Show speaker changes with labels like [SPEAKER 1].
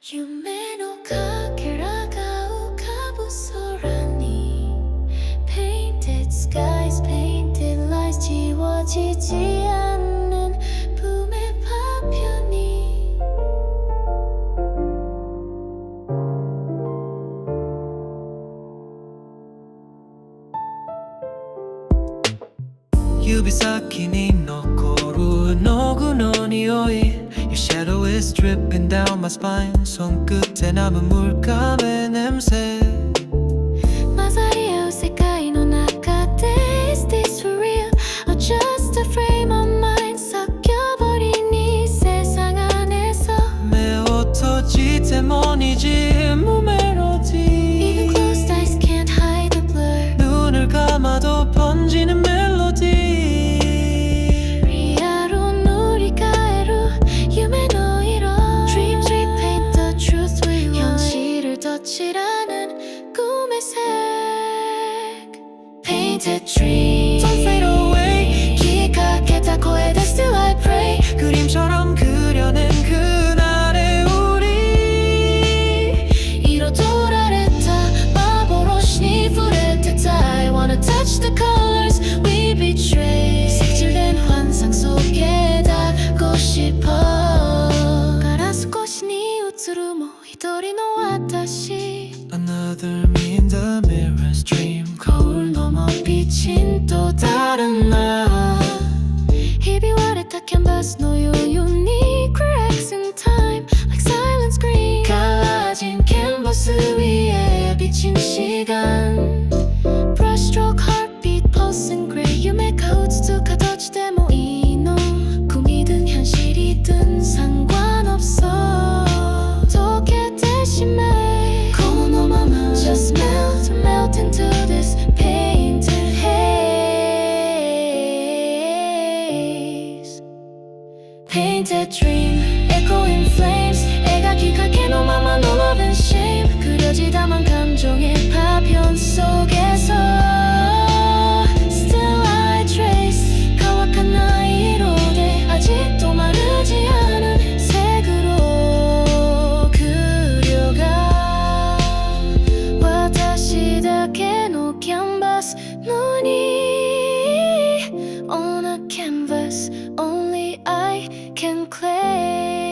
[SPEAKER 1] 夢のかけらが浮かぶ空に Painted skies, painted lights じわじじあぬブメパピュに
[SPEAKER 2] 指先に残るの dripping down my spine 손끝에 남은 물감의 냄새 이라는
[SPEAKER 1] 꿈의 색 Painted tree 빛인 또 다른 나. He be what it canvas unique cracks in time Like silent screen. 갈라진 캔버스 위에 비친 시간. Brushstroke heartbeat pulse gray. You make out to touch, demo 이놈 꿈이든 현실이든 상.관 Painted dream echoing flames Hey.